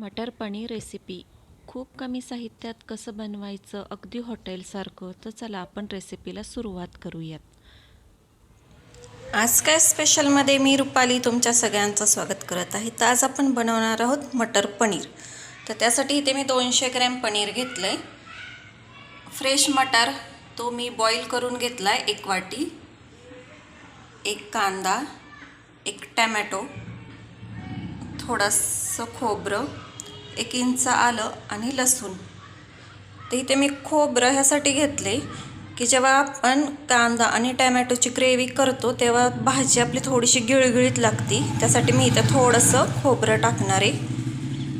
मटर paneer recipe खूप कमी साहित्यात कसं बनवायचं अगदी हॉटेलसारखं तर चला आपण रेसिपीला सुरुवात करूयात. आज काय स्पेशलमध्ये मी रुपाली तुमच्या सगळ्यांचं स्वागत करत आहे. तर आज आपण बनवणार आहोत मटर पनीर. तर त्यासाठी इथे मी दोनशे ग्रॅम पनीर घेतलं आहे फ्रेश मटार तो मी बॉईल करून घेतला आहे एक वाटी. एक कांदा एक टॅमॅटो थोडंसं खोबरं एक इंच आलं आणि लसूण. तर इथे मी खोबरं ह्यासाठी घेतले की जेव्हा आपण कांदा आणि टॅमॅटोची ग्रेव्ही करतो तेव्हा भाजी आपली थोडीशी गिळगिळीत लागती. त्यासाठी मी इथं थोडंसं खोबरं टाकणार आहे.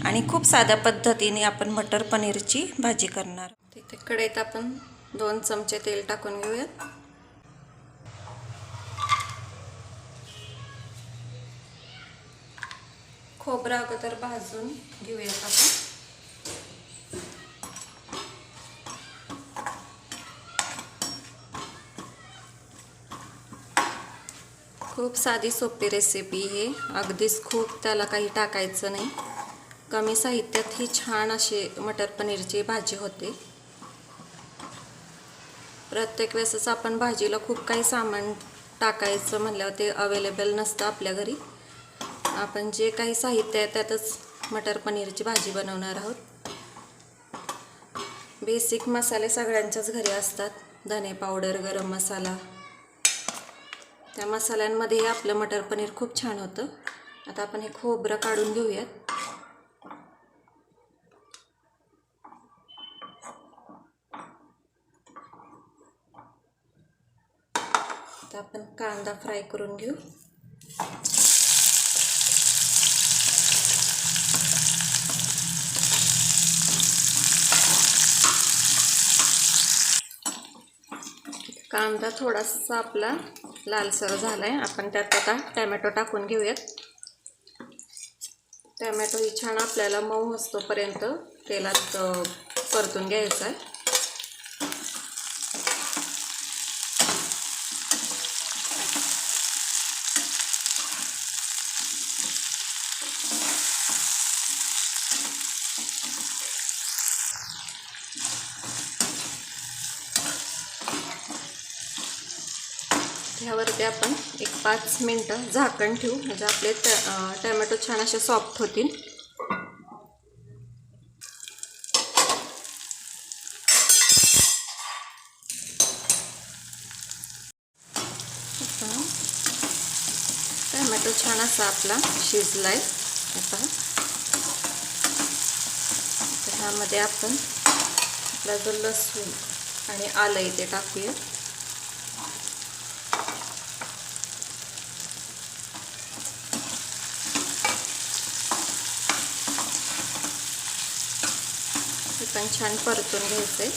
आणि खूप साध्या पद्धतीने आपण मटर पनीरची भाजी करणार. तिथे कढईत आपण दोन चमचे तेल टाकून घेऊयात. खोबरं अगोदर भाजून घेऊयात आपण. खूप साधी सोपी रेसिपी आहे अगदीच खूप त्याला काही टाकायचं नाही. कमी साहित्यात ही छान अशी मटर पनीरची भाजी होते. प्रत्येक वेळेसच आपण भाजीला खूप काही सामान टाकायचं म्हणल्यावर ते अवेलेबल नसतं आपल्या घरी. आपण जे काही साहित्य आहे त्यातच मटर पनीरची भाजी बनवणार आहोत. बेसिक मसाले सगळ्यांच्याच घरी असतात. धने पावडर गरम मसाला. त्या मसाल्यांमध्ये आपलं मटर पनीर खूप छान होतं. आता आपण हे खोबरं काढून घेऊयात. आता आपण कांदा फ्राय करून घेऊ. कांदा थोडासा आपला लालसर झाला आहे आपण त्यात आता टॅमॅटो टाकून घेऊयात. टॅमॅटो ही छान आपल्याला मऊ असतोपर्यंत तेलात परतून घ्यायचा आहे ह्यावरती आपण एक पाच मिनटं झाकण ठेवू. म्हणजे आपले ट टॅमॅटो छान असे सॉफ्ट होतील. टॅमॅटो छान असा आपला शिजला आहे आता ह्यामध्ये आपण आपला जो लसूण आणि आलं इथे टाकूया. चिकन पण छान परतून घ्यायचे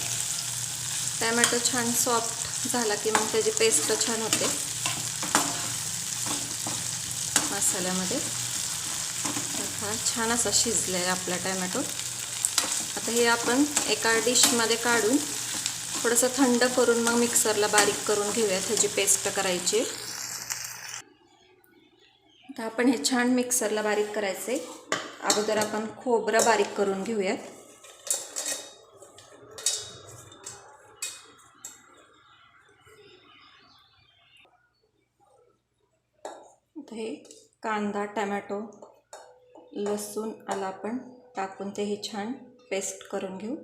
टॅमॅटो छान सॉफ्ट झाला की मग त्याची पेस्ट छान होते. मसाल्यामध्ये. हा छान असा शिजला आहे आपला टॅमॅटो. आता हे आपण एका डिशमध्ये काढून थोडंसं थंड करून मग मिक्सरला बारीक करून घेऊयात ह्याची पेस्ट करायची. आता आपण हे छान मिक्सरला बारीक करायचे अगोदर आपण खोबरं बारीक करून घेऊयात. हे कांदा टमॅटो लसूण आला आपण. टाकून ते हे छान पेस्ट करून घेऊ.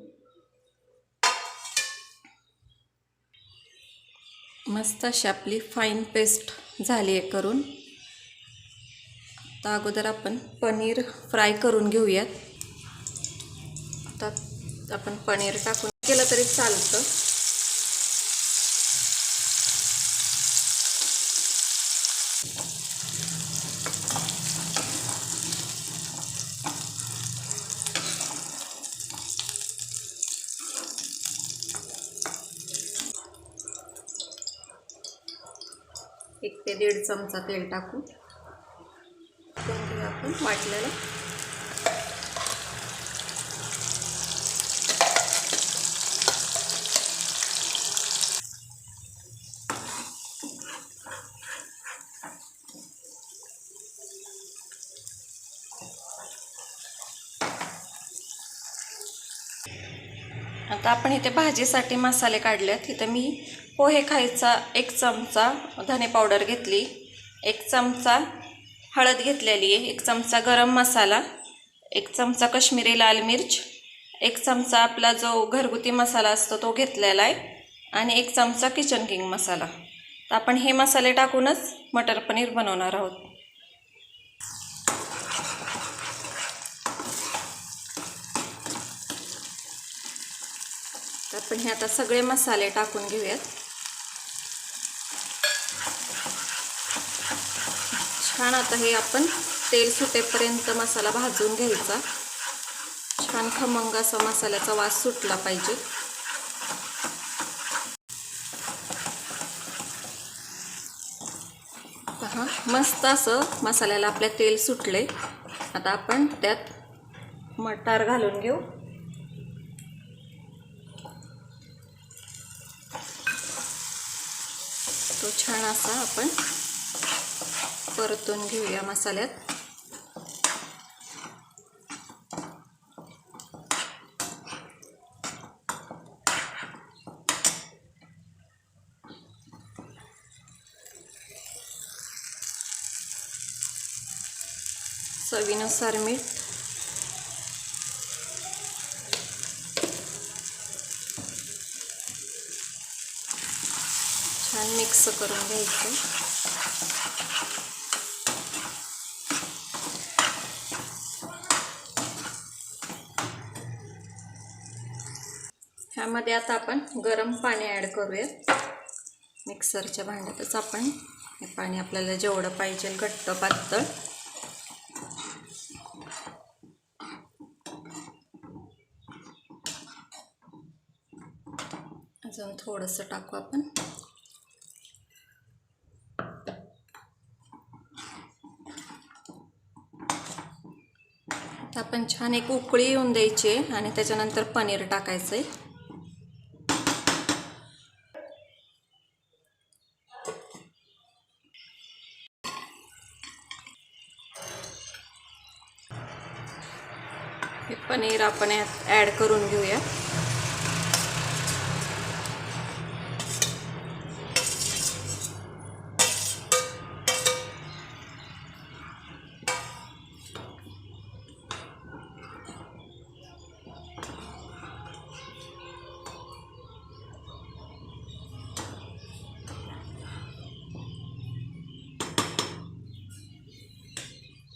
मस्त अशी आपली फाईन पेस्ट झाली आहे करून. आता अगोदर आपण पनीर फ्राय करून घेऊयात. आता आपण पनीर टाकून केलं तरी चालतं. एक ते दीड चमचा तेल टाकू आपण वाटलेलं. आता आपण इथे भाजीसाठी मसाले काढलेत. इथं मी पोहे खायचा एक चमचा धने पावडर घेतली एक चमचा हळद घेतलेली आहे एक चमचा गरम मसाला एक चमचा कश्मीरी लाल मिर्च एक चमचा आपला जो घरगुती मसाला असतो तो घेतलेला आहे आणि एक चमचा किचन किंग मसाला. तर आपण हे मसाले टाकूनच मटर पनीर बनवणार आहोत. तर आपण हे आता सगळे मसाले टाकून घेऊयात. छान आता हे आपण तेल सुटेपर्यंत मसाला भाजून घ्यायचा. छान खमंग असा मसाल्याचा वास सुटला पाहिजे. पहा मस्त असं मसाल्याला आपल्या तेल सुटले. आता आपण त्यात मटार घालून घेऊ. तो छान असा आपण परतून घेऊया मसाल्यात. चवीनुसार मीठ. छान मिक्स करून घ्यायचं. ह्यामध्ये आता आपण गरम पाणी ॲड करूया. मिक्सरच्या भांड्यातच आपण हे पाणी आपल्याला जेवढं पाहिजे घट्ट पातळ अजून थोडंसं टाकू आपण. आपण छान एक उकळी येऊन द्यायची आहे आणि त्याच्यानंतर पनीर टाकायचं आहे हे पनीर आपण यात ॲड करून घेऊया.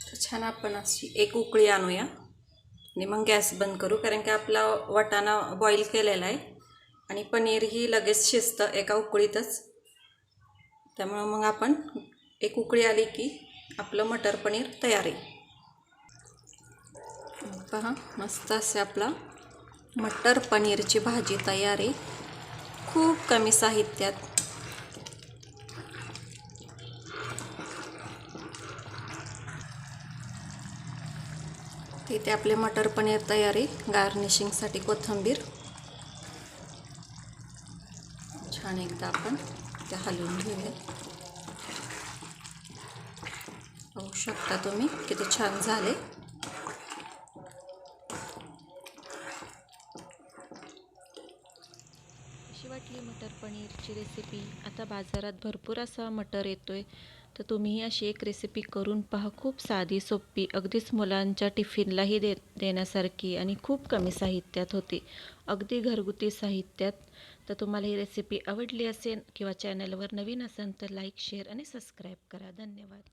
तर छान आपण अशी एक उकळी आणूया. आणि मग गॅस बंद करू कारण की आपला वाटाणा बॉईल केलेला आहे. आणि पनीर ही लगेच शिजतं एका उकळीतच. त्यामुळं मग आपण एक उकळी आली की आपलं मटर पनीर तयार आहे. पहा मस्त असे आपला मटर पनीरची भाजी तयार आहे. खूप कमी साहित्यात. इथे आपले मटर पनीर तयार आहे गार्निशिंगसाठी कोथिंबीर. छान एकदा आपण ते हलवून घेऊया. पाहू शकता तुम्ही किती छान झाले. कशी वाटली मटर पनीरची रेसिपी आता बाजारात भरपूर असा मटर येतोय. तर तुम्ही अशी एक रेसिपी करून पहा. खूप साधी सोपी अगदीच मुलांच्या टिफिनलाही दे देण्यासारखी आणि खूप कमी साहित्यात होती. अगदी घरगुती साहित्यात. तर तुम्हाला ही रेसिपी आवडली असेल किंवा चॅनलवर नवीन असेल तर लाईक शेअर आणि सबस्क्राईब करा. धन्यवाद.